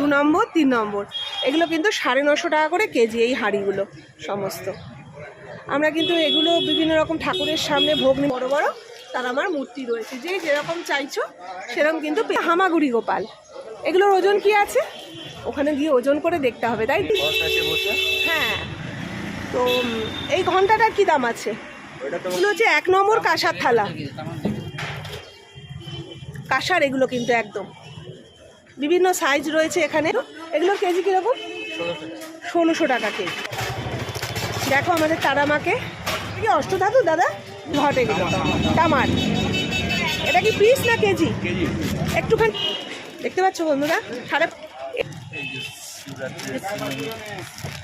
দু নম্বর তিন নম্বর। এগুলো কিন্তু সাড়ে নশো টাকা করে কেজি এই হাঁড়িগুলো সমস্ত। আমরা কিন্তু এগুলো বিভিন্ন রকম ঠাকুরের সামনে ভোগ নিই। বড় বড় তার আমার মূর্তি রয়েছে। যে যেরকম চাইছো সেরকম কিন্তু হামাগুড়ি গোপাল। এগুলোর ওজন কি আছে? ওখানে গিয়ে ওজন করে দেখতে হবে তাই তো? হ্যাঁ। তো এই ঘন্টাটার কি দাম আছে? এগুলো হচ্ছে এক নম্বর কাঁসার থালা। কাঁসার এগুলো কিন্তু একদম। বিভিন্ন সাইজ রয়েছে এখানে। এগুলোর কেজি কীরকম? ষোলোশো টাকা কেজি। দেখো আমাদের তারামাকে। কি অষ্টধাতু দাদা? ঘট এগুলো তামার। এটা কি পিস না কেজি? একটুখানি দেখতে পাচ্ছ বন্ধুরা? সাড়ে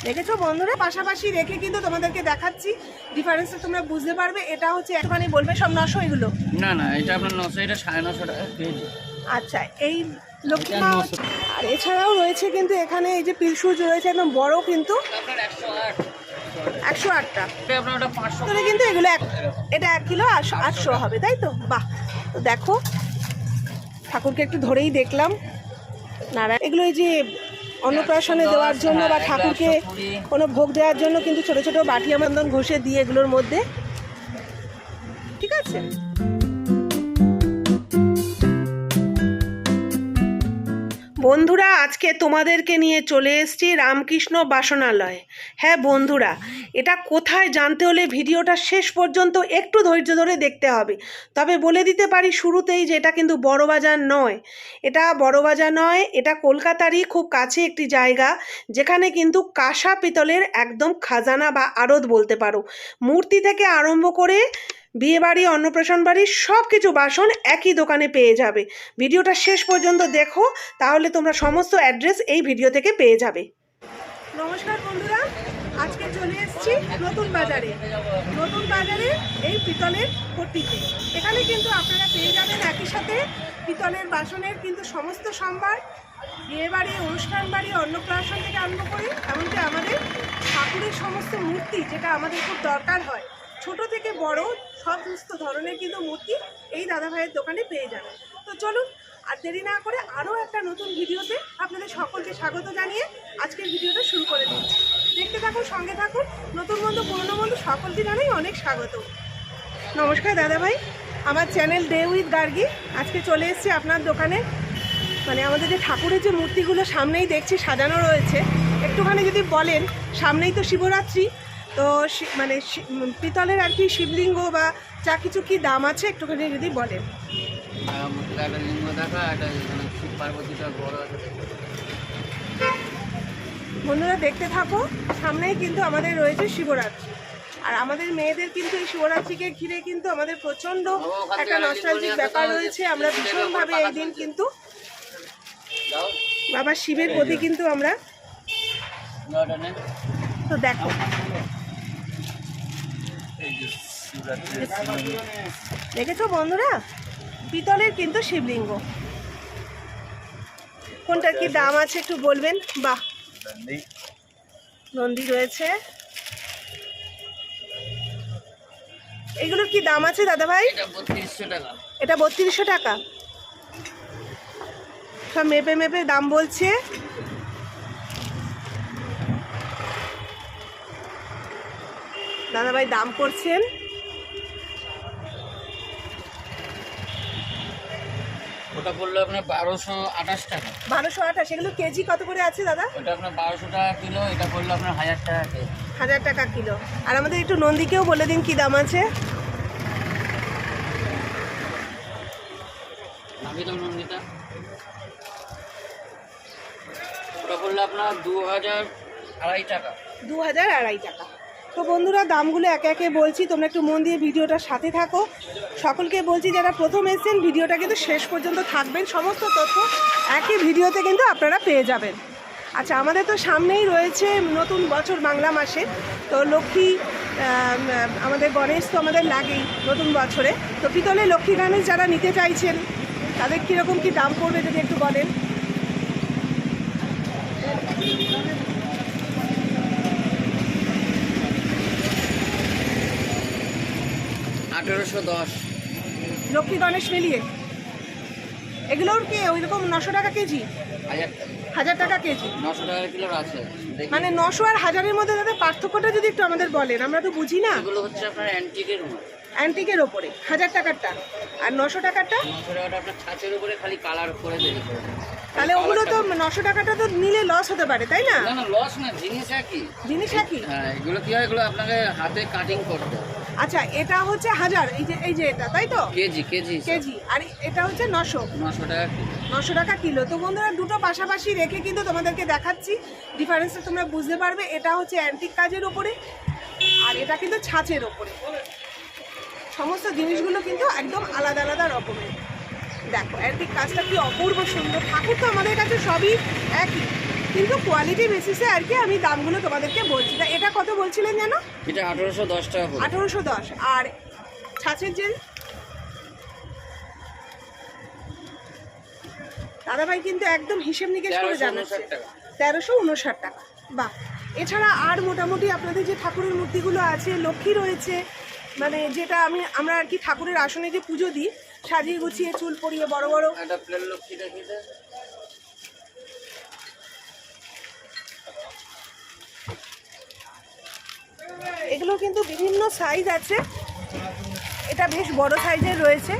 দেখেছ বন্ধুরা? পাশাপাশি রেখে কিন্তু তোমাদেরকে দেখাচ্ছি। ডিফারেন্সটা তোমরা বুঝতে পারবে। এটা হচ্ছে একটুখানি বলবে সব নশো এগুলো। না না এটা আপনার নশো এটা সাড়ে নশো টাকা কেজি। আচ্ছা এই লক্ষ্মী এটা মা 900 আর এছাড়াও রয়েছে কিন্তু এখানে এই যে পিলসুজ রয়েছে একদম বড় কিন্তু একশো আটটা। তাহলে কিন্তু এগুলো এক এটা এক কিলো আটশো আটশো হবে তাই তো? বাহ। তো দেখো ঠাকুরকে একটু ধরেই দেখলাম। নারায়ণ এগুলো এই যে অন্নপ্রাশনে দেওয়ার জন্য বা ঠাকুরকে কোনো ভোগ দেওয়ার জন্য কিন্তু ছোট ছোট বাটি আমন্দন ঘষে দিয়ে এগুলোর মধ্যে। ঠিক আছে? বন্ধুরা, আজকে তোমাদেরকে নিয়ে চলে এসেছি রামকৃষ্ণ বাসনালয়। হ্যাঁ বন্ধুরা, এটা কোথায় জানতে হলে ভিডিওটা শেষ পর্যন্ত একটু ধৈর্য ধরে দেখতে হবে। তবে বলে দিতে পারি শুরুতেই যে এটা কিন্তু বড়বাজার নয়। এটা বড়বাজার নয়, এটা কলকাতারই খুব কাছে একটি জায়গা, যেখানে কিন্তু কাঁসা পিতলের একদম খাজানা বা আড়ত বলতে পারো। মূর্তি থেকে আরম্ভ করে বিয়ে বাড়ি অন্নপ্রাশন বাড়ি সব কিছু বাসন একই দোকানে পেয়ে যাবে। ভিডিওটা শেষ পর্যন্ত দেখো, তাহলে তোমরা সমস্ত অ্যাড্রেস এই ভিডিও থেকে পেয়ে যাবে। নমস্কার বন্ধুরা, আজকে চলে এসেছি নতুন বাজারে। নতুন বাজারে এই পিতলের পট্টিতে। এখানে কিন্তু আপনারা পেয়ে যাবেন একই সাথে পিতলের বাসনের কিন্তু সমস্ত সম্ভার। বিয়ে বাড়ি অনুষ্ঠান বাড়ি, অন্নপ্রাশন থেকে আরম্ভ করে, এমনকি আমাদের ঠাকুরের সমস্ত মূর্তি, যেটা আমাদের খুব দরকার হয়। ছোট থেকে বড় সমস্ত ধরনের কিন্তু মূর্তি এই দাদা ভাইয়ের দোকানে পেয়ে যাবেন। তো চলুন আর দেরি না করে আরও একটা নতুন ভিডিওতে আপনাদের সকলকে স্বাগত জানিয়ে আজকের ভিডিওটা শুরু করে দিচ্ছি। দেখতে থাকুন, সঙ্গে থাকুন, নতুন বন্ধু, পুরনো বন্ধু সকলকে জানাই অনেক স্বাগত। নমস্কার দাদা ভাই আমার চ্যানেল ডে উইথ গার্গি আজকে চলে এসছি আপনার দোকানে। মানে আমাদের যে ঠাকুরের যে মূর্তিগুলো সামনেই দেখছি সাজানো রয়েছে, একটুখানি যদি বলেন, সামনেই তো শিবরাত্রি তো মানে পিতলের আর কি শিবলিঙ্গ বা যা কিছু কি দাম আছে একটুখানি যদি বলেন। মানে বন্ধুরা দেখতে থাকো সামনেই কিন্তু আমাদের রয়েছে শিবরাত্রি। আর আমাদের মেয়েদের কিন্তু এই শিবরাত্রিকে ঘিরে কিন্তু আমাদের প্রচণ্ড একটা নস্টালজিক ব্যাপার রয়েছে। আমরা ভীষণভাবে এই দিন কিন্তু বাবা শিবের প্রতি কিন্তু আমরা তো দেখো। দেখেছ বন্ধুরা? পিতলের কিন্তু শিবলিঙ্গ। কোনটার কি দাম আছে একটু বলবেন? বাহ। নন্দী রয়েছে। এগুলোর কি দাম আছে দাদা ভাই এটা বত্রিশশো টাকা। এটা বত্রিশশো টাকা। সব মেপে মেপে দাম বলছে। দাদা ভাই দাম করছেন। ওটা পড়ল আপনার বারোশো আঠাশ টাকা। বারোশো আঠাশ এগুলো কেজি কত করে আছে দাদা? ওটা আপনার বারোশো টাকা কিলো এটা পড়ল আপনার হাজার টাকা কেজি। হাজার টাকা কিলো। আর আমাদের একটু নন্দীকেও বলে দিন কি দাম আছে। আমি তো নন্দিতা। ওটা পড়ল আপনার দু হাজার আড়াই টাকা। দু হাজার আড়াই টাকা। তো বন্ধুরা, দামগুলো একে একে বলছি, তোমরা একটু মন দিয়ে ভিডিওটার সাথে থাকো। সকলকে বলছি, যারা প্রথম এসেছেন, ভিডিওটা কিন্তু শেষ পর্যন্ত থাকবেন। সমস্ত তথ্য একই ভিডিওতে কিন্তু আপনারা পেয়ে যাবেন। আচ্ছা আমাদের তো সামনেই রয়েছে নতুন বছর বাংলা মাসে। তো লক্ষ্মী আমাদের গণেশ তো আমাদের লাগেই নতুন বছরে। তো পিতলে লক্ষ্মী গণেশ যারা নিতে চাইছেন, তাদের কীরকম কী দাম পড়বে যদি একটু বলেন? আঠেরোশো দশ। লক্ষ্মী গণেশ মিলিয়ে। এগুলোর কি ওই রকম নশো টাকা কেজি? হাজার। টাকা কেজি। নশো টাকা কিলোর আছে মানে নশো আর হাজারের মধ্যে দাদা পার্থক্যটা যদি একটু আমাদের বলেন আমরা তো বুঝি না। এগুলো হচ্ছে আপনার অ্যান্টিকের অ্যান্টিকের ওপরে হাজার টাকারটা। আর নশো টাকারটা? নশো টাকাটা আপনার ছাঁচের উপরে খালি কালার করে দেরি করে। তাহলে ওগুলো তো নশো টাকাটা তো নিলে লস হতে পারে তাই না? না লস না জিনিস একই। জিনিস একই? হ্যাঁ এগুলো কি হয় এগুলো আপনাকে হাতে কাটিং করতে হয়। আচ্ছা এটা হচ্ছে হাজার এই যে এই যে এটা তাই তো? কেজি কেজি কেজি আর এটা হচ্ছে নশো। নশো টাকা নশো টাকা কিলো। তো বন্ধুরা দুটো পাশাপাশি রেখে কিন্তু তোমাদেরকে দেখাচ্ছি। ডিফারেন্সটা তোমরা বুঝতে পারবে এটা হচ্ছে অ্যান্টিক কাজের ওপরে আর এটা কিন্তু ছাঁচের ওপরে সমস্ত জিনিসগুলো কিন্তু একদম আলাদা আলাদা রকমের। দেখো অ্যান্টিক কাজটা কি অপূর্ব সুন্দর। ঠাকুর তো আমাদের কাছে সবই একই। কিন্তু কোয়ালিটি বেসিসে আর কি আমি দামগুলো তোমাদেরকে বলছি। তা এটা কত বলছিলেন জানো এটা আঠারোশো দশ টাকা আঠারোশো দশ। আর ছাঁচের জেল? দাদাভাই কিন্তু একদম হিসেব নিকেশ করে 1359 জানাচ্ছে। তেরোশো উনষাট টাকা। বাহ! এছাড়া আর মোটামুটি আপনাদের যে ঠাকুরের মূর্তিগুলো আছে লক্ষ্মী রয়েছে মানে যেটা আমি আমরা আর কি ঠাকুরের আসনে যে পুজো দিই সাজিয়ে গুছিয়ে চুল পরিয়ে বড় বড় একটা প্লেন লক্ষ্মী দেখিয়ে দেন। এগুলো কিন্তু বিভিন্ন সাইজ আছে। এটা বেশ বড় সাইজের রয়েছে।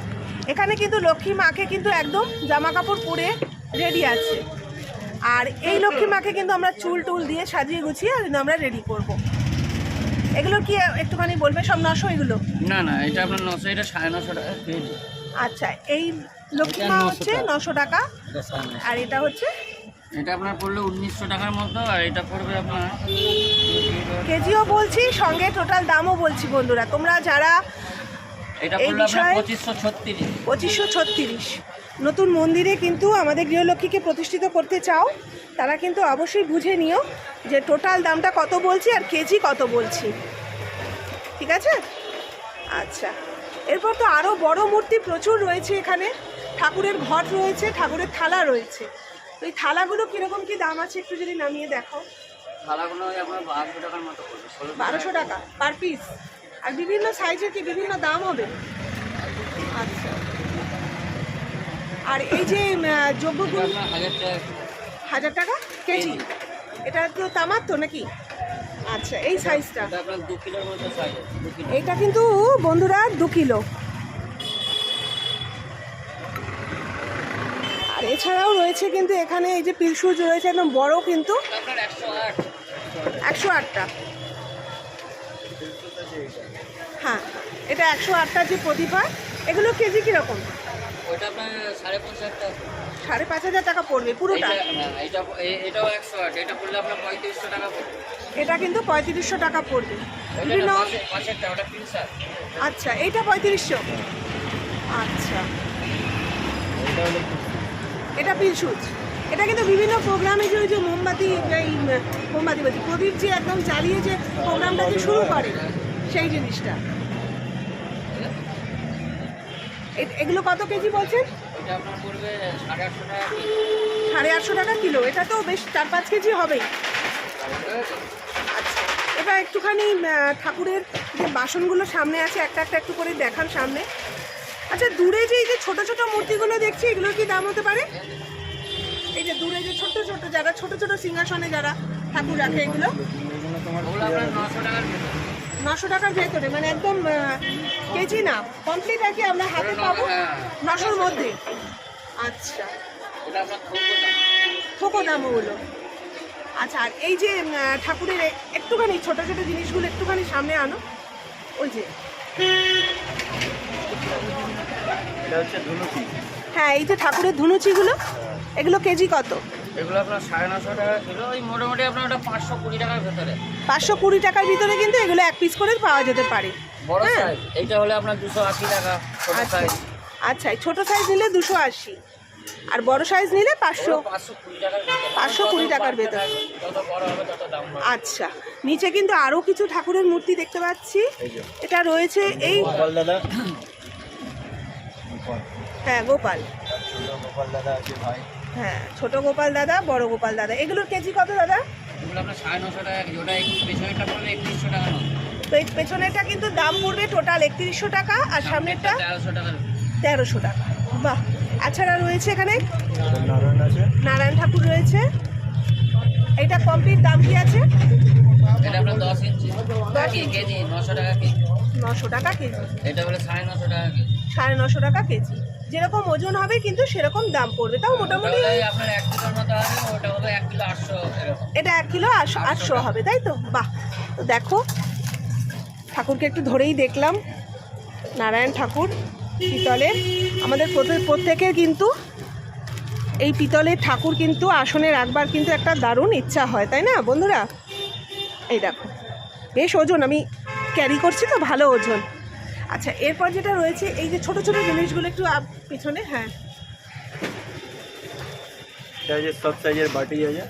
এখানে কিন্তু লক্ষ্মী মাকে কিন্তু একদম জামা কাপড় পরে রেডি আছে। আর এই লক্ষ্মী মাকে কিন্তু আমরা চুল টুল দিয়ে সাজিয়ে গুছিয়ে কিন্তু আমরা রেডি করব। এগুলো কি একটুখানি বলবে? সব নশো এগুলো? না না এটা আপনার নশো এটা সাড়ে নশো টাকা আচ্ছা এই লক্ষ্মী মা হচ্ছে নশো টাকা। আর এটা হচ্ছে এটা আপনার পড়লে উনিশশো টাকার মতো আর এটা পড়বে আপনার কেজিও বলছি সঙ্গে টোটাল দামও বলছি বন্ধুরা। তোমরা যারা এটা এই বিষয়ে- পঁচিশশো ছত্রিশ। পঁচিশশো ছত্রিশ। নতুন মন্দিরে কিন্তু আমাদের গৃহলক্ষ্মীকে প্রতিষ্ঠিত করতে চাও তারা কিন্তু অবশ্যই বুঝে নিও যে টোটাল দামটা কত বলছি আর কেজি কত বলছি। ঠিক আছে? আচ্ছা। এরপর তো আরও বড় মূর্তি প্রচুর রয়েছে এখানে। ঠাকুরের ঘট রয়েছে ঠাকুরের থালা রয়েছে। তো এই থালাগুলো কীরকম কী দাম আছে একটু যদি নামিয়ে দেখো? থালাগুলো আপনার বারোশো টাকার মতো পড়বে বারোশো টাকা পার পিস আর বিভিন্ন সাইজের কি বিভিন্ন দাম হবে? আচ্ছা। আর এই যে আপনার হাজার টাকা। কেজি? এটা তো তামার তো নাকি? আচ্ছা এই সাইজটা এটা কিন্তু বন্ধুরা দু কিলো। এছাড়াও রয়েছে কিন্তু এখানে এই যে পিলসুজ রয়েছে একদম বড় কিন্তু একশো আটটা। হ্যাঁ এটা একশো আটটা যে প্রদীপ হয় এগুলো কেজি কীরকম? সাড়ে পাঁচ হাজার টাকা। পড়বে পুরোটা? এটা হ্যাঁ এটা কিন্তু পঁয়ত্রিশশো টাকা পড়বে। বিভিন্ন আচ্ছা এইটা পঁয়ত্রিশশো। আচ্ছা। এটা পিলসুচ। এটা কিন্তু বিভিন্ন প্রোগ্রামে যে ওই যে মোমবাতি এই মোমবাতি বলছি প্রদীপ যে একদম জ্বালিয়ে যে প্রোগ্রামটা যে শুরু করে সেই জিনিসটা। এগুলো কত কেজি বলছেন? আটশো টাকা সাড়ে আটশো টাকা কিলো এটা তো বেশ চার পাঁচ কেজি হবেই। আচ্ছা এবার একটুখানি ঠাকুরের যে বাসনগুলো সামনে আছে একটা একটা একটু করে দেখান সামনে। আচ্ছা দূরে যে এই যে ছোট ছোট মূর্তিগুলো দেখছি এগুলোর কি দাম হতে পারে? এই যে দূরে যে ছোট ছোট যারা ছোট ছোট সিংহাসনে যারা ঠাকুর রাখে এগুলো। নশো টাকার ভেতরে। মানে একদম কেজি না কমপ্লিট আর কি আমরা হাতে পাবো নশোর মধ্যে। আচ্ছা। থোকো দাম। ওগুলো। আচ্ছা আর এই যে ঠাকুরের একটুখানি ছোট ছোট জিনিসগুলো একটুখানি সামনে আনো। ওই যে। হ্যাঁ এই যে ঠাকুরের ধুনুচিগুলো এগুলো কেজি কত? এগুলো আপনার সাড়ে নশো টাকা ওই মোটামুটি আপনার ওটা পাঁচশো কুড়ি টাকার ভেতরে। পাঁচশো কুড়ি টাকার ভিতরে কিন্তু এগুলো এক পিস করে পাওয়া যেতে পারে। বড় হ্যাঁ। সাইজ এইটা হলে আপনার দুশো আশি টাকা ছোট আচ্ছা সাইজ আচ্ছা এই ছোটো সাইজ নিলে দুশো আশি আর বড় সাইজ নিলে পাঁচশো পাঁচশো কুড়ি টাকার ভেতরে। 520 টাকার যত ভেতরে। বাড়তে থাকবে, যত বড় হবে তত দাম বাড়বে আচ্ছা নিচে কিন্তু আরও কিছু ঠাকুরের মূর্তি দেখতে পাচ্ছি। এটা রয়েছে এই হ্যাঁ গোপাল। গোপাল দাদা আছে ভাই হ্যাঁ ছোট গোপাল দাদা বড় গোপাল দাদা। এগুলোর কেজি কত দাদা? তো এই পেছনেরটা কিন্তু দাম পড়বে টোটাল একত্রিশশো টাকা আর সামনেরটা তেরোশো টাকা বাহ এছাড়া রয়েছে এখানে? নারায়ণ ঠাকুর রয়েছে। এটা কমপ্লিট দাম কি আছে? এটা আপনার দশ ইঞ্চি। কি কেজি? নশো টাকা কেজি। নশো টাকা কেজি। এটা বলে সাড়ে নশো টাকা কেজি। সাড়ে নশো টাকা কেজি। যেরকম ওজন হবে কিন্তু সেরকম দাম পড়বে। তাও মোটামুটি এটা এক কিলো আটশো আটশো হবে তাই তো? বাহ। তো দেখো ঠাকুরকে একটু ধরেই দেখলাম। নারায়ণ ঠাকুর পিতলের। আমাদের প্রত্যেক প্রত্যেকের কিন্তু এই পিতলের ঠাকুর কিন্তু আসনে রাখবার কিন্তু একটা দারুণ ইচ্ছা হয় তাই না বন্ধুরা? এই দেখো বেশ ওজন আমি ক্যারি করছি তো ভালো ওজন। আচ্ছা এরপর যেটা রয়েছে এই যে ছোট ছোট জিনিসগুলো একটু আপ- পিছনে হ্যাঁ। সব সাইজের বাটি আছে।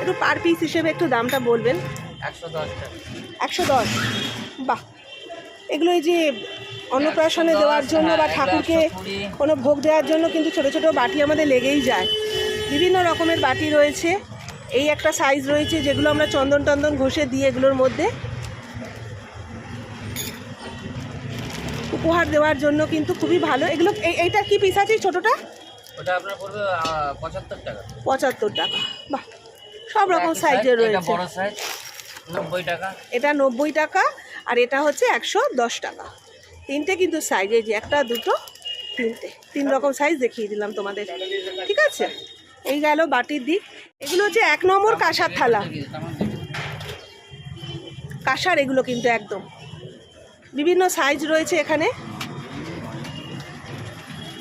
একটু পার পিস হিসেবে একটু দামটা বলবেন। একশো দশ একশো দশ। বাহ। এগুলো এই যে অন্নপ্রাশনে দেওয়ার জন্য বা হ্যাঁ, ঠাকুরকে কোনো ভোগ দেওয়ার জন্য কিন্তু ছোট ছোট বাটি আমাদের লেগেই যায়। বিভিন্ন রকমের বাটি রয়েছে। এই একটা সাইজ রয়েছে যেগুলো আমরা চন্দন টন্দন ঘষে দিই এগুলোর মধ্যে। উপহার দেওয়ার জন্য কিন্তু খুবই ভালো। এগুলো এই- এইটা কি পিস আছে ছোটোটা? ওটা আপনার পড়বে পঁচাত্তর টাকা। পঁচাত্তর টাকা। বাহ সব রকম রয়েছে। বড় সাইজ নব্বই টাকা। এটা নব্বই টাকা আর এটা হচ্ছে একশো দশ টাকা। তিনটে কিন্তু সাইজ এই যে একটা দুটো তিনটে। তিন রকম সাইজ দেখিয়ে দিলাম তোমাদের। ঠিক আছে? এই গেল বাটির দিক। এগুলো হচ্ছে এক নম্বর কাঁসার থালা। কাঁসার এগুলো কিন্তু একদম। বিভিন্ন সাইজ রয়েছে এখানে।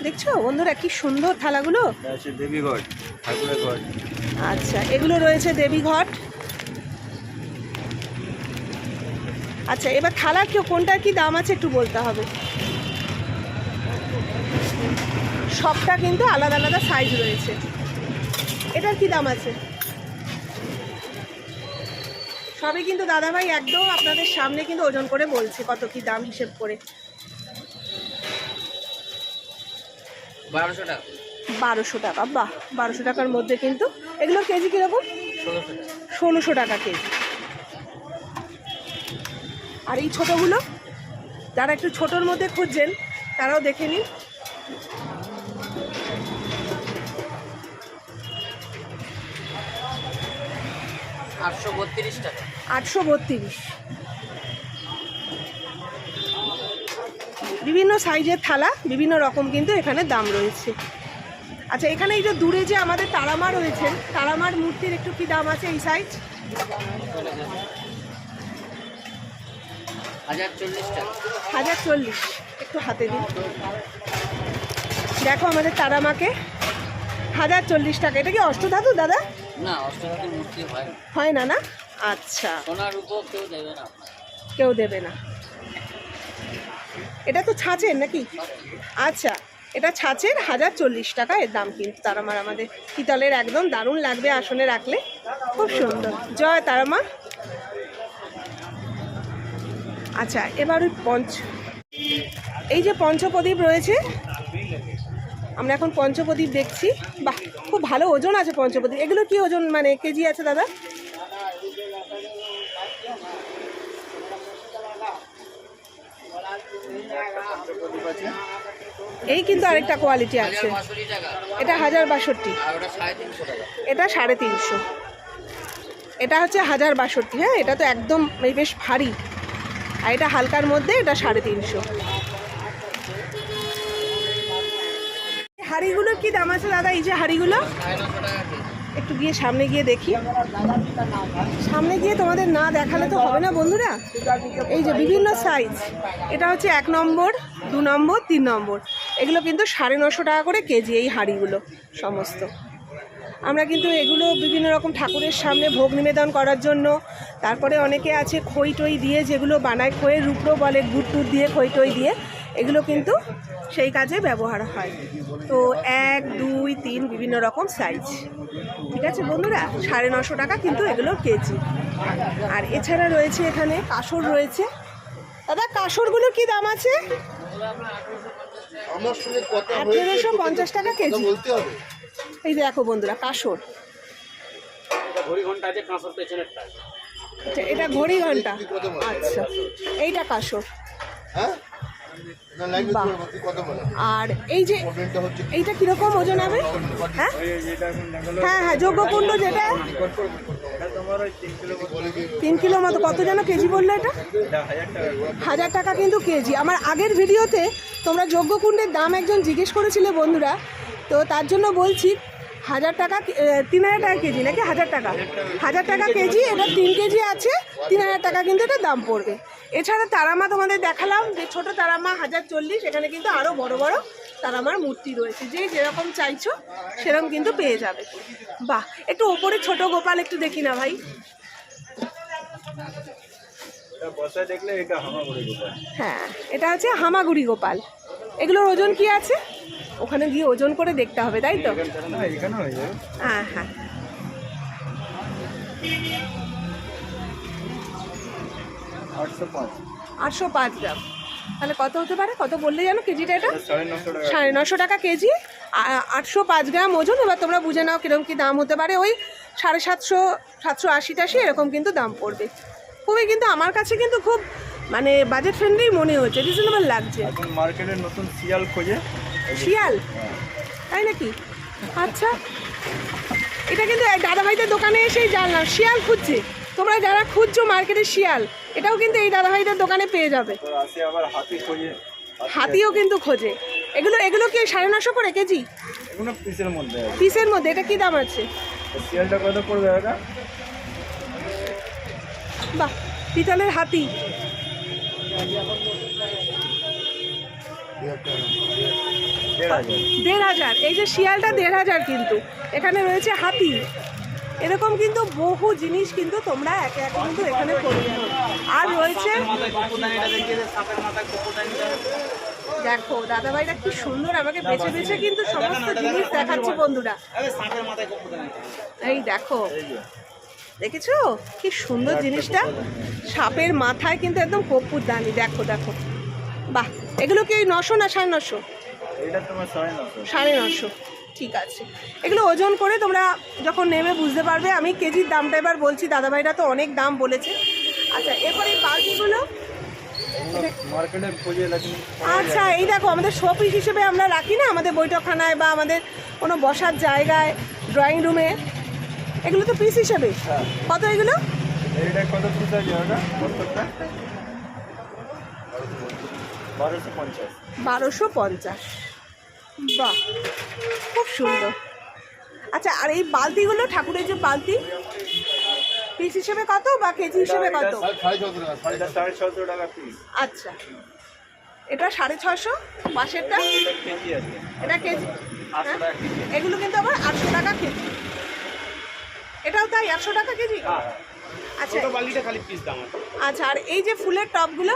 দেখছ বন্ধুরা কি সুন্দর থালাগুলো? দেবীগড় আচ্ছা এগুলো রয়েছে দেবীঘট আচ্ছা এবার থালা কেউ কোনটার কি দাম আছে একটু বলতে হবে। সবটা কিন্তু আলাদা আলাদা সাইজ রয়েছে। এটার কি দাম আছে? সবই কিন্তু দাদাভাই একদম আপনাদের সামনে কিন্তু ওজন করে বলছে কত কি দাম হিসেব করে। বারোশো টাকা। বারোশো টাকা বাহ বারোশো টাকার মধ্যে কিন্তু। এগুলো কেজি কীরকম? ষোলোশো টাকা। কেজি। আর এই ছোটোগুলো যারা একটু ছোটোর মধ্যে খুঁজছেন তারাও দেখে নিন। আটশো বত্রিশ টাকা আটশো বত্রিশ। বিভিন্ন সাইজের থালা বিভিন্ন রকম কিন্তু এখানে দাম রয়েছে। আচ্ছা এখানে এই যে দূরে যে আমাদের তারামা রয়েছেন তারামার মূর্তির একটু কি দাম আছে এই সাইজ? হাজার চল্লিশ একটু হাতে দিন। দেখো আমাদের তারামাকে। হাজার চল্লিশ টাকা। এটা কি অষ্টধাতু দাদা? না অষ্টধাতুর মূর্তি হয় না। হয় না না? আচ্ছা। সোনার উপর কেউ দেবে না। কেউ দেবে না। এটা তো ছাঁচের নাকি? আচ্ছা এটা ছাঁচের হাজার চল্লিশ টাকা এর দাম কিন্তু তারামার আমাদের। পিতলের একদম দারুণ লাগবে আসনে রাখলে। খুব সুন্দর। জয় তারামা। আচ্ছা এবার ওই পঞ্চ এই যে পঞ্চপ্রদীপ রয়েছে আমরা এখন পঞ্চপ্রদীপ দেখছি। বাহ খুব ভালো ওজন আছে পঞ্চপ্রদীপ। এগুলো কি ওজন? মানে কেজি আছে দাদা? এই কিন্তু আরেকটা কোয়ালিটি আছে। এটা হাজার বাষট্টি। এটা সাড়ে তিনশো। এটা হচ্ছে হাজার বাষট্টি। হ্যাঁ এটা তো একদম বেশ ভারী। আর এটা হালকার মধ্যে এটা সাড়ে তিনশো। হাঁড়িগুলোর কি দাম আছে দাদা? এই যে হাঁড়িগুলো? একটু গিয়ে সামনে গিয়ে দেখি। সামনে গিয়ে তোমাদের না দেখালে তো হবে না বন্ধুরা? এই যে বিভিন্ন সাইজ এটা হচ্ছে এক নম্বর, দু নম্বর, তিন নম্বর। এগুলো কিন্তু সাড়ে নশো টাকা করে কেজি এই হাঁড়িগুলো, সমস্ত। আমরা কিন্তু এগুলো বিভিন্ন রকম ঠাকুরের সামনে ভোগ নিবেদন করার জন্য, তারপরে অনেকে আছে খই টই দিয়ে যেগুলো বানায়, খইয়ের রুপড়ো বলে, গুড় দিয়ে, খই টই দিয়ে, এগুলো কিন্তু সেই কাজে ব্যবহার হয়। তো এক দুই তিন বিভিন্ন রকম সাইজ ঠিক আছে বন্ধুরা? সাড়ে নশো টাকা কিন্তু এগুলো কেজি। আর এছাড়া রয়েছে এখানে কাসর রয়েছে। দাদা কাসরগুলোর কি দাম আছে? আমার আঠেরোশো পঞ্চাশ টাকা কেজি। বলতে হবে। এই দেখো বন্ধুরা কাসর। আচ্ছা এটা ঘড়ি ঘণ্টা। আচ্ছা এইটা কাসর। হ্যাঁ। আর এই যে এইটা কীরকম ওজন হবে? হ্যাঁ? হ্যাঁ হ্যাঁ যজ্ঞকুণ্ড যেটা। এটা তোমার ওই তিন কিলো মতো। তিন কিলো মতো। কত যেন কেজি বলল এটা। হাজার টাকা। কিন্তু কেজি। আমার আগের ভিডিওতে তোমরা যজ্ঞকুণ্ডের দাম একজন জিজ্ঞেস করেছিলে বন্ধুরা। তো তার জন্য বলছি হাজার টাকা তিন হাজার টাকা কেজি নাকি হাজার টাকা। হাজার টাকা কেজি এটা তিন কেজি আছে তিন হাজার টাকা কিন্তু এটা দাম পড়বে। এছাড়া তারামা তোমাদের দেখালাম যে ছোট তারামা হাজার চল্লিশ এখানে কিন্তু আরও বড় বড় তারামার মূর্তি রয়েছে। যে যেরকম চাইছো সেরকম কিন্তু পেয়ে যাবে। বাহ একটু ওপরে ছোট গোপাল একটু দেখি না ভাই। হ্যাঁ এটা হচ্ছে হামাগুড়ি গোপাল। এগুলোর ওজন কি আছে? ওখানে গিয়ে ওজন করে দেখতে হবে তাই তো? হ্যাঁ হ্যাঁ। আটশো পাঁচ। গ্রাম। তাহলে কত হতে পারে? কত বললে জানো কেজিটা এটা? সাড়ে নশো টাকা। কেজি। আটশো পাঁচ গ্রাম ওজন। এবার তোমরা বুঝে নাও কীরকম কি দাম হতে পারে। ওই সাড়ে সাতশো সাতশো আশি টাশি এরকম কিন্তু দাম পড়বে। খুবই কিন্তু আমার কাছে কিন্তু খুব মানে বাজেট ফ্রেন্ডলি মনে হচ্ছে। রিজনেবল লাগছে। মার্কেটে নতুন শিয়াল খোঁজে। শিয়াল? হ্যাঁ। তাই নাকি? আচ্ছা। এটা কিন্তু দাদাভাইদের দোকানে এসেই জানলাম। শিয়াল খুঁজছে। তোমরা যারা খুঁজছো মার্কেটে শিয়াল এটাও কিন্তু এই দাদাভাইদের দোকানে পেয়ে যাবে। হাতিও কিন্তু খোঁজে। এগুলো এগুলো কি সাড়ে নশো করে কেজি? পিসের মধ্যে পিসের মধ্যে এটা কি দাম আছে? বাহ পিতলের হাতি। দেড় হাজার এই যে শিয়ালটা দেড় হাজার কিন্তু। এখানে রয়েছে হাতি। এরকম কিন্তু বহু জিনিস কিন্তু তোমরা একে একে কিন্তু এখানে করে যাবে আর রয়েছে দেখো দাদাভাইরা কি সুন্দর আমাকে বেছে বেছে কিন্তু সমস্ত জিনিস দেখাচ্ছে বন্ধুরা। এই দেখো দেখেছ? কি সুন্দর জিনিসটা। সাপের মাথায় কিন্তু একদম কপ্পুর দানি। দেখো দেখো। বাহ এগুলো কি ওই নশো না সাড়ে নশো। সাড়ে নশো। ঠিক আছে। এগুলো ওজন করে তোমরা যখন নেবে বুঝতে পারবে। আমি কেজির দামটা এবার বলছি দাদাভাইরা তো অনেক দাম বলেছে। আচ্ছা এরপর এই বালতিগুলো আচ্ছা এই দেখো আমাদের শোপিস হিসেবে আমরা রাখি না? আমাদের বৈঠকখানায় বা আমাদের কোনো বসার জায়গায় ড্রয়িং রুমে এগুলো তো পিস হিসেবে। হ্যাঁ। কত এগুলো? পিস বারোশো পঞ্চাশ। বাহ খুব সুন্দর। আচ্ছা আর এই বালতিগুলো ঠাকুরের যে বালতি পিস হিসেবে কত বা কেজি হিসেবে কত? আচ্ছা। এটা সাড়ে ছশো পাশেরটা? কেজি এটা হ্যাঁ? টাকা কেজি। এগুলো কিন্তু আবার আটশো টাকা কেজি। এটাও তাই আটশো টাকা কেজি? আচ্ছা। আচ্ছা আর এই যে ফুলের টপগুলো?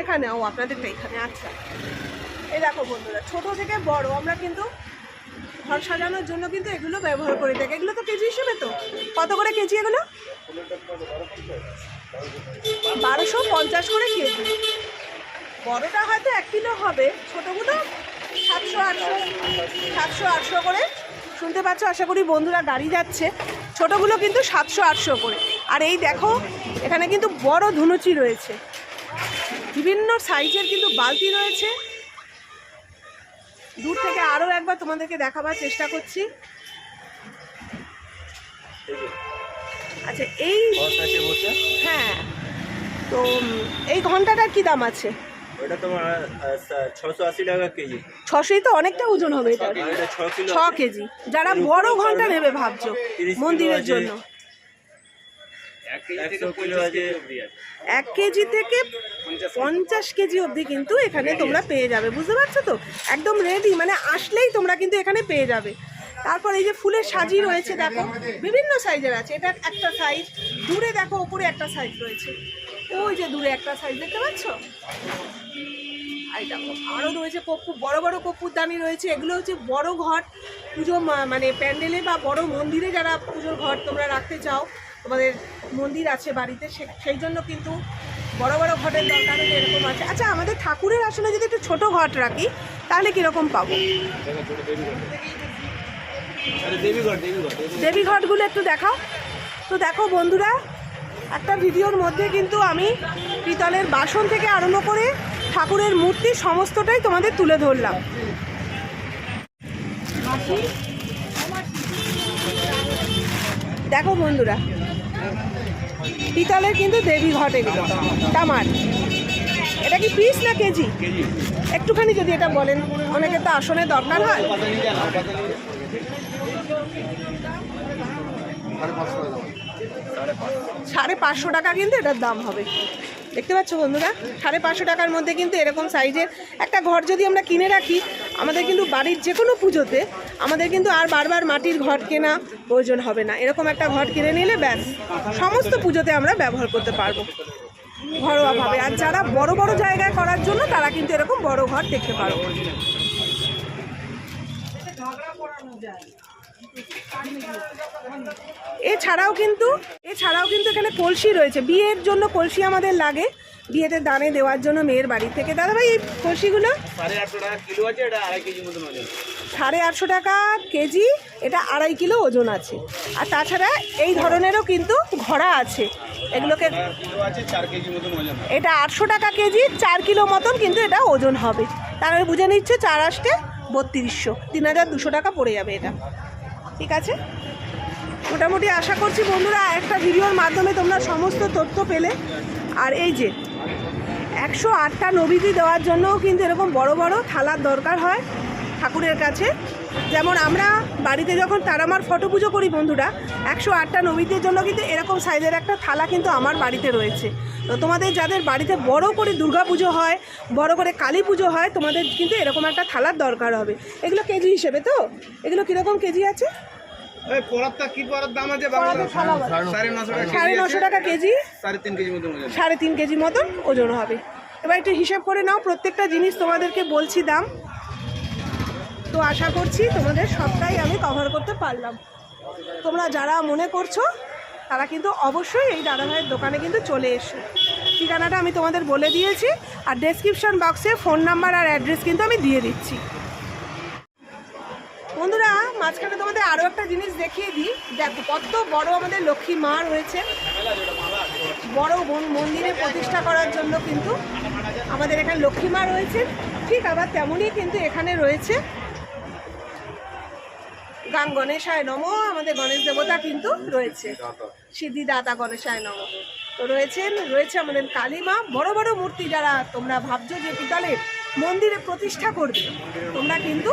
এখানে, ও আপনাদেরটা এখানে আচ্ছা এই দেখো বন্ধুরা, ছোট থেকে বড়, আমরা কিন্তু ঘর সাজানোর জন্য কিন্তু এগুলো ব্যবহার করে। থাকি এগুলো তো কেজি হিসেবে তো। কত করে কেজি এগুলো? বারোশো পঞ্চাশ করে কেজি। বড়টা হয়তো এক কিলো হবে, ছোটোগুলো সাতশো, আটশো সাতশো, আটশো করে। শুনতে পাচ্ছ? আশা করি বন্ধুরা গাড়ি যাচ্ছে। ছোটোগুলো কিন্তু সাতশো, আটশো করে। আর এই দেখো, এখানে কিন্তু বড় ধুনুচি রয়েছে। বিভিন্ন সাইজের কিন্তু বালতি রয়েছে। দূর থেকে আরও একবার তোমাদেরকে দেখাবার চেষ্টা করছি। আচ্ছা এই হ্যাঁ। তো এই ঘন্টাটার কি দাম আছে? ওটা তোমার ছশো আশি টাকা কেজি। ছশোই তো অনেকটা ওজন হবে এটা ছ কেজি। যারা বড় ঘণ্টা নেবে ভাবছ মন্দিরের জন্য। এক কেজি থেকে পঞ্চাশ কেজি অবধি কিন্তু এখানে তোমরা পেয়ে যাবে বুঝতে পারছ তো? একদম রেডি মানে আসলেই তোমরা কিন্তু এখানে পেয়ে যাবে। তারপর এই যে ফুলের সাজি রয়েছে দেখো বিভিন্ন সাইজের আছে। এটা একটা সাইজ দূরে দেখো ওপরে একটা সাইজ রয়েছে। ওই যে দূরে একটা সাইজ দেখতে পাচ্ছ? আর দেখো আরও রয়েছে কপ্পু বড় বড় কপ্পুর দানি রয়েছে। এগুলো হচ্ছে বড় ঘট পুজো মা- মানে প্যান্ডেলে বা বড় মন্দিরে যারা পুজোর ঘর তোমরা রাখতে চাও তোমাদের মন্দির আছে বাড়িতে সেই জন্য কিন্তু বড় বড় ঘটের দরকার হলে এরকম আছে। আচ্ছা আমাদের ঠাকুরের আসলে যদি একটু ছোট ঘট রাখি, তাহলে কীরকম পাবো? দেবী ঘটগুলো একটু দেখাও। তো দেখো বন্ধুরা, একটা ভিডিওর মধ্যে কিন্তু আমি পিতলের বাসন থেকে আরম্ভ করে ঠাকুরের মূর্তি সমস্তটাই তোমাদের তুলে ধরলাম। দেখো বন্ধুরা পিতলের কিন্তু দেবী ঘট এগুলো। তামার। এটা কি পিস না কেজি? একটুখানি যদি এটা বলেন। অনেকে তো আসনে দরকার হয়। সাড়ে পাঁচশো টাকা কিন্তু এটার দাম হবে। দেখতে পাচ্ছ বন্ধুরা? সাড়ে পাঁচশো টাকার মধ্যে কিন্তু এরকম সাইজের একটা ঘর যদি আমরা কিনে রাখি, আমাদের কিন্তু বাড়ির যে কোনো পুজোতে আমাদের কিন্তু আর বারবার মাটির ঘট কেনা প্রয়োজন হবে না। এরকম একটা ঘট কিনে নিলে ব্যাস, সমস্ত পুজোতে আমরা ব্যবহার করতে পারব ঘরোয়াভাবে। আর যারা বড় বড় জায়গায় করার জন্য তারা কিন্তু এরকম বড় ঘর দেখতে পারো। এছাড়াও কিন্তু এছাড়াও কিন্তু এখানে কলসি রয়েছে। বিয়ের জন্য কলসি আমাদের লাগে। বিয়েতে দানে দেওয়ার জন্য মেয়ের বাড়ি থেকে। দাদা ভাই এই কলসিগুলো? সাড়ে আটশো টাকা কেজি এটা আড়াই কিলো ওজন আছে। আর তাছাড়া এই ধরনেরও কিন্তু ঘোড়া আছে। এগুলোকে এটা আটশো টাকা কেজি চার কিলো মতন কিন্তু এটা ওজন হবে। তাহলে বুঝে নিচ্ছে চার আসতে বত্রিশশো। তিন হাজার দুশো টাকা পড়ে যাবে এটা। ঠিক আছে? মোটামুটি আশা করছি বন্ধুরা একটা ভিডিওর মাধ্যমে তোমরা সমস্ত তথ্য পেলে। আর এই যে, একশো আটটা নবীতি দেওয়ার জন্যও কিন্তু এরকম বড় বড় থালার দরকার হয় ঠাকুরের কাছে। যেমন আমরা বাড়িতে যখন তারামার ফটো পুজো করি বন্ধুরা, একশো আটটা নবীদের জন্য কিন্তু এরকম সাইজের একটা থালা কিন্তু আমার বাড়িতে রয়েছে। তো তোমাদের যাদের বাড়িতে বড় করে দুর্গা পুজো হয়, বড় করে কালী পুজো হয়, তোমাদের কিন্তু এরকম একটা থালার দরকার হবে। এগুলো কেজি হিসেবে তো? এগুলো কীরকম কেজি আছে? সাড়ে নশো টাকা কেজি সাড়ে তিন কেজি মতন ওজন। সাড়ে তিন কেজি মতন ওজন হবে। এবার একটু হিসাব করে নাও প্রত্যেকটা জিনিস তোমাদেরকে বলছি দাম। তো আশা করছি তোমাদের সবটাই আমি কভার করতে পারলাম। তোমরা যারা মনে করছ তারা কিন্তু অবশ্যই এই দাদাভাইয়ের দোকানে কিন্তু চলে এসো। ঠিকানাটা আমি তোমাদের বলে দিয়েছি। আর ডেসক্রিপশন বক্সে ফোন নাম্বার আর অ্যাড্রেস কিন্তু আমি দিয়ে দিচ্ছি। মাঝখানে তোমাদের আরও একটা জিনিস দেখিয়ে দিই। দেখো, কত বড় আমাদের লক্ষ্মী মা রয়েছে। বড় মন- মন্দিরে প্রতিষ্ঠা করার জন্য কিন্তু আমাদের এখানে লক্ষ্মী মা রয়েছে। ঠিক আবার তেমনই কিন্তু এখানে রয়েছে গান গণেশায় নম, আমাদের গণেশ দেবতা কিন্তু রয়েছে। সিদ্ধিদাতা গণেশায় নম। তো রয়েছেন, রয়েছে আমাদের কালী মা। বড় বড় মূর্তি যারা তোমরা ভাবছ যে পিতলের মন্দিরে প্রতিষ্ঠা করবে। তোমরা কিন্তু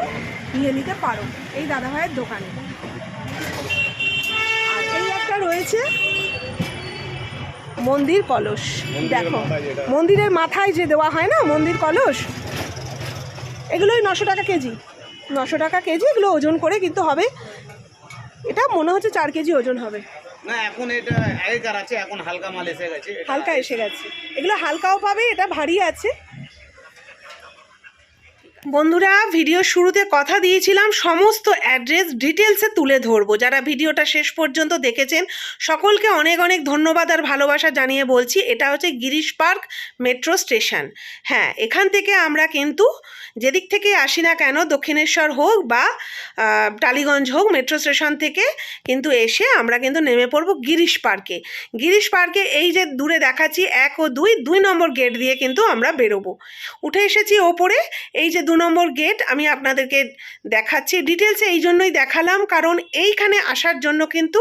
নিয়ে নিতে পারো এই দাদাভাইয়ের দোকানে। আর এই একটা রয়েছে মন্দির কলস। দেখো মন্দিরের মাথায় যে দেওয়া হয় না মন্দির কলস? এগুলোই নশো টাকা কেজি। নশো টাকা কেজি এগুলো ওজন করে কিন্তু হবে। এটা মনে হচ্ছে চার কেজি ওজন হবে। না এখন এটা আগেকার আছে এখন হালকা মাল এসে গেছে। হালকা এসে গেছে। এগুলো হালকাও পাবে এটা ভারী আছে। বন্ধুরা, ভিডিও শুরুতে কথা দিয়েছিলাম, সমস্ত অ্যাড্রেস ডিটেলসে তুলে ধরবো। যারা ভিডিওটা শেষ পর্যন্ত দেখেছেন, সকলকে অনেক অনেক ধন্যবাদ আর ভালোবাসা জানিয়ে বলছি। এটা হচ্ছে গিরিশ পার্ক মেট্রো স্টেশন। হ্যাঁ এখান থেকে আমরা কিন্তু যেদিক থেকে আসি না কেন, দক্ষিণেশ্বর হোক বা টালিগঞ্জ হোক, মেট্রো স্টেশন থেকে কিন্তু এসে আমরা কিন্তু নেমে পড়ব গিরিশ পার্কে। গিরিশ পার্কে এই যে দূরে দেখাচ্ছি, এক ও দুই দুই নম্বর গেট দিয়ে কিন্তু আমরা বেরোবো। উঠে এসেছি ওপরে, এই যে দু নম্বর গেট আমি আপনাদেরকে দেখাচ্ছি। ডিটেলসে এই জন্যই দেখালাম, কারণ এইখানে আসার জন্য কিন্তু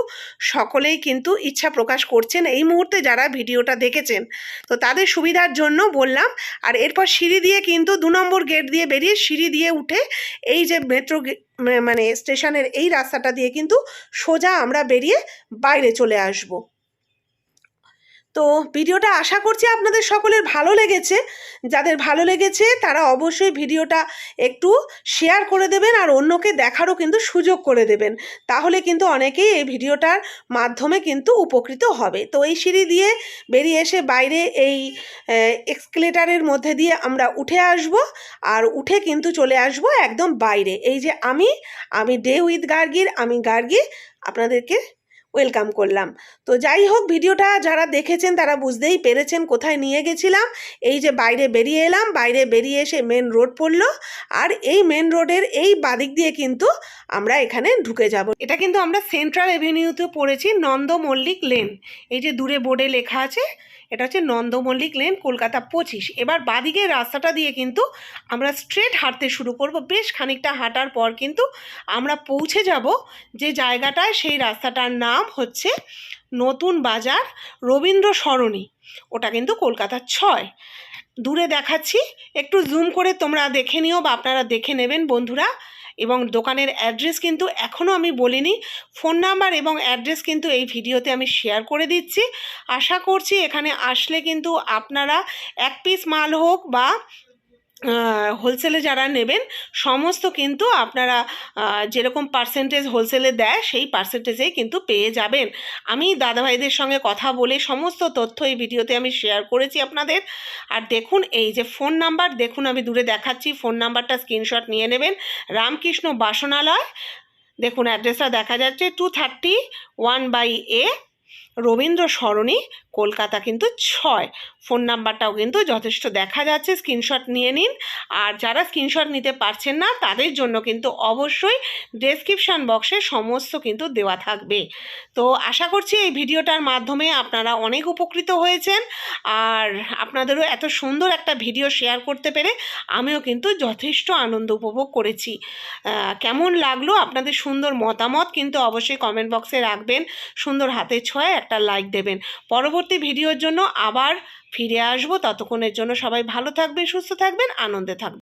সকলেই কিন্তু ইচ্ছা প্রকাশ করছেন। এই মুহূর্তে যারা ভিডিওটা দেখেছেন, তো তাদের সুবিধার জন্য বললাম। আর এরপর সিঁড়ি দিয়ে কিন্তু দু নম্বর গেট দিয়ে বেরিয়ে সিঁড়ি দিয়ে উঠে এই যে মেট্রো মানে স্টেশনের এই রাস্তাটা দিয়ে কিন্তু সোজা আমরা বেরিয়ে বাইরে চলে আসব। তো ভিডিওটা আশা করছি আপনাদের সকলের ভালো লেগেছে। যাদের ভালো লেগেছে, তারা অবশ্যই ভিডিওটা একটু শেয়ার করে দেবেন আর অন্যকে দেখারও কিন্তু সুযোগ করে দেবেন। তাহলে কিন্তু অনেকেই এই ভিডিওটার মাধ্যমে কিন্তু উপকৃত হবে। তো এই সিঁড়ি দিয়ে বেরিয়ে এসে বাইরে এই এক্সকেলেটারের মধ্যে দিয়ে আমরা উঠে আসব আর উঠে কিন্তু চলে আসব একদম বাইরে। এই যে আমি আমি ডে উইথ গার্গির আমি গার্গি আপনাদেরকে ওয়েলকাম করলাম। তো যাই হোক, ভিডিওটা যারা দেখেছেন তারা বুঝতেই পেরেছেন কোথায় নিয়ে গেছিলাম। এই যে বাইরে বেরিয়ে এলাম, বাইরে বেরিয়ে এসে মেন রোড পড়ল। আর এই মেন রোডের এই বাদিক দিয়ে কিন্তু আমরা এখানে ঢুকে যাব। এটা কিন্তু আমরা সেন্ট্রাল এভিনিউতে পড়েছি নন্দ মল্লিক লেন এই যে দূরে বোর্ডে লেখা আছে, এটা হচ্ছে নন্দ মল্লিক লেন কলকাতা পঁচিশ। এবার বাদিকের রাস্তাটা দিয়ে কিন্তু আমরা স্ট্রেট হাঁটতে শুরু করব। বেশ খানিকটা হাঁটার পর কিন্তু আমরা পৌঁছে যাব যে জায়গাটায় সেই রাস্তাটার নাম হচ্ছে নতুন বাজার রবীন্দ্র সরণি। ওটা কিন্তু কলকাতার ছয়। দূরে দেখাচ্ছি, একটু জুম করে তোমরা দেখে নিও বা আপনারা দেখে নেবেন বন্ধুরা। এবং দোকানের অ্যাড্রেস কিন্তু এখনও আমি বলিনি। ফোন নাম্বার এবং অ্যাড্রেস কিন্তু এই ভিডিওতে আমি শেয়ার করে দিচ্ছি। আশা করছি এখানে আসলে কিন্তু আপনারা এক পিস মাল হোক বা হোলসেলে যারা নেবেন, সমস্ত কিন্তু আপনারা যেরকম পার্সেন্টেজ হোলসেলে দেয়, সেই পার্সেন্টেজেই কিন্তু পেয়ে যাবেন। আমি দাদাভাইদের সঙ্গে কথা বলে সমস্ত তথ্য এই ভিডিওতে আমি শেয়ার করেছি আপনাদের। আর দেখুন, এই যে ফোন নাম্বার দেখুন আমি দূরে দেখাচ্ছি ফোন নাম্বারটা স্ক্রিনশট নিয়ে নেবেন। রামকৃষ্ণ বাসনালয়, দেখুন অ্যাড্রেসটা দেখা যাচ্ছে two thirty one by A Rabindra Sarani Kolkata কিন্তু ছয়। ফোন নাম্বারটাও কিন্তু যথেষ্ট দেখা যাচ্ছে, স্ক্রিনশট নিয়ে নিন। আর যারা স্ক্রিনশট নিতে পারছেন না, তাদের জন্য কিন্তু অবশ্যই ডেসক্রিপশান বক্সে সমস্ত কিন্তু দেওয়া থাকবে। তো আশা করছি এই ভিডিওটার মাধ্যমে আপনারা অনেক উপকৃত হয়েছেন। আর আপনাদেরও এত সুন্দর একটা ভিডিও শেয়ার করতে পেরে আমিও কিন্তু যথেষ্ট আনন্দ উপভোগ করেছি। কেমন লাগল আপনাদের সুন্দর মতামত কিন্তু অবশ্যই কমেন্ট বক্সে রাখবেন। সুন্দর হাতে ছয় একটা লাইক দেবেন। পরবর্তী ভিডিওর জন্য আবার ফিরে আসব। ততক্ষণের জন্য সবাই ভালো থাকবেন, সুস্থ থাকবেন, আনন্দে থাকবেন।